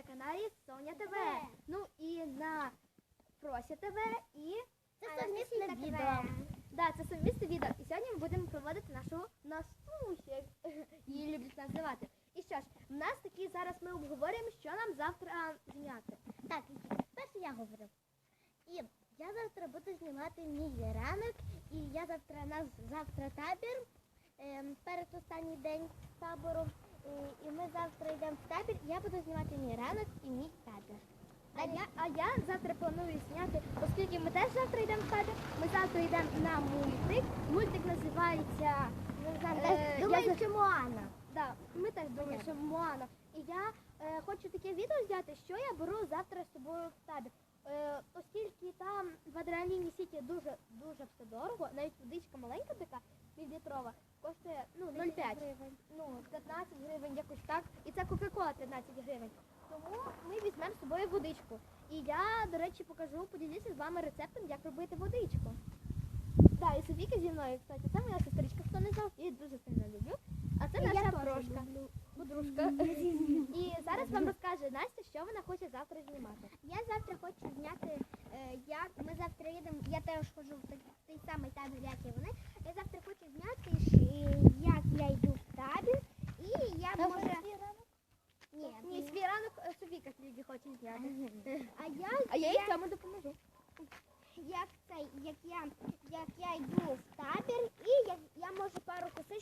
на каналі Соня ТВ. Ну і на Прося ТВ і Це совмісне відео. Да, це совмісне відео. І сьогодні ми будемо проводити нашу Настусю, як її люблять називати. І що ж, в нас такі зараз ми обговорюємо, що нам завтра зняти. Так, перше я говорю. І я завтра буду знімати мій ранок, і я завтра у нас завтра табір, ем, перед останній день табору. І, і ми завтра йдемо в табір, я буду знімати мій ранок і мій табір. А я, а я завтра планую зняти, оскільки ми теж завтра йдемо в табір, ми завтра йдемо на мультик. Мультик називається е, Думаю, що Моана. Да, ми теж думаємо, що Моана. І я е, хочу таке відео зняти, що я беру завтра з собою в табір. Е, оскільки там в Адреналіні Сіті дуже дуже все дорого, навіть водичка маленька така, півлітрова, коштує ну 0,5. Ну, 15 гривень, якось так. І це Кока-Кола 13 гривень. Тому ми візьмемо з собою водичку. І я, до речі, покажу, поділюся з вами рецептом, як робити водичку. Так, і Софійка зі мною, кстати, це моя сестричка, хто не знав, я її дуже сильно люблю. А це наша теж. Подружка. І зараз вам розкаже Настя, що вона хоче завтра знімати. Я завтра хочу зняти, е, як ми завтра їдемо, я теж ходжу в той, той самий табір, як і вони. Я завтра хочу зняти, ж, е, як я йду в табір, і я може... Ні, Ні, свій ранок е, Софійка тільки хоче зняти. А я, А я їй в цьому допоможу. як цей, як я, як я йду в табір, і як я може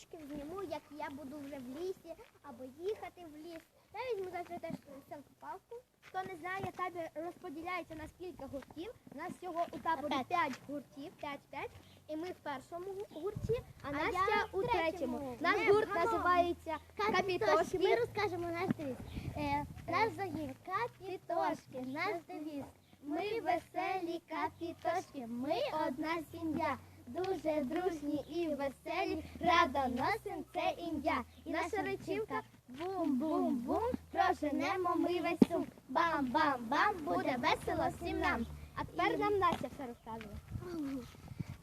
пару зніму, як я буду вже в лісі або їхати в ліс. Я візьму завтра теж селфі палку. Хто не знає, табір розподіляється на кілька гуртів. У нас всього у таборі П'ять. 5 гуртів, 5-5. І ми в першому гурті, а, А Настя я у третьому. третьому. Наш Не, гурт вгадала. називається Ми Капітошки. розкажемо наш девіз. Е, наш загін капітошки, наш девіз. Ми веселі капітошки, ми одна сім'я. Дуже дружні і веселі, радо носим це ім'я. І наша речівка бум-бум-бум, проженемо ми весь сум. Бам-бам-бам, буде весело всім нам. А тепер нам Настя все розказує.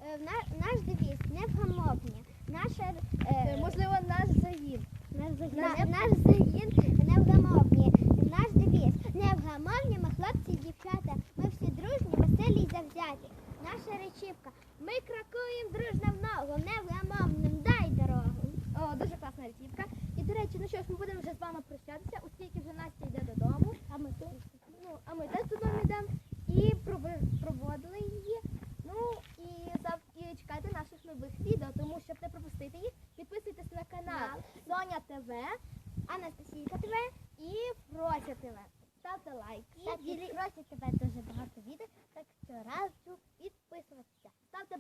Е, Наш девіз невгамовні. Наша е, Можливо, наш загін. Наш загін, наш загін невгамовні. Наш девіз невгамовні ми хлопці і дівчата. Ми всі дружні, веселі й завзяті. Наша речівка. Ми крокуємо дружно в ногу, невгамовним дай дорогу. О, дуже класна рецепка. І до речі, ну що ж, ми будемо вже з вами прощатися, оскільки вже Настя йде додому. А ми тут. Ну, а ми теж додому йдемо і проводили її. Ну і зав і чекайте наших нових відео, тому щоб не пропустити їх, підписуйтесь на канал Соня ТВ Анастасійка ТВ. і Фрося ТВ. Ставте лайки, Так, і просять тебе дуже багато відео, так що ставте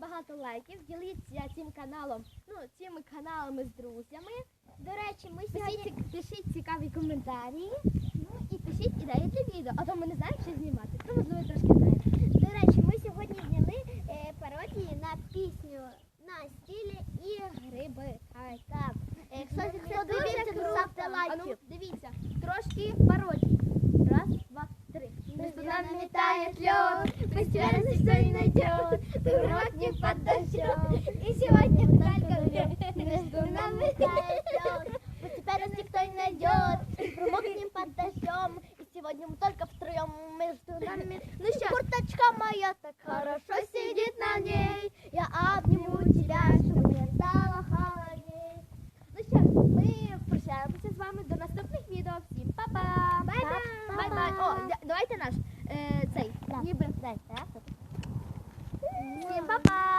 багато лайків, діліться цим каналом, ну цими каналами з друзями. До речі, ми Пишіть, сьогодні ці- пишіть цікаві коментарі. Ну і пишіть ідеї для відео. А то ми не знаємо, що знімати. Ну, можливо, трошки знаємо. До речі, ми сьогодні зняли е, пародії на пісню на стілі і гриби. Так, так. Е, хто, хто дивився, то круто. ставте А ну, дивіться, трошки пародій. Раз, два, три. Между нами тает лед, постепенно никто не найдет, ты промокнем под дождем, и сегодня мы только вдвоем. Между нами тает лед, постепенно никто не найдет, промокнем под дождем, и сегодня мы только втроем между нами. Ну що, Курточка моя так хорошо сидит на ней, я обниму тебя, чтобы не стало холодней. ну що, ми прощаємося з вами до наступних відео. Всім па-па! Бай-бай! Бай-бай! О, да- давайте наш е, Ні, брехтеся. Всім па-па!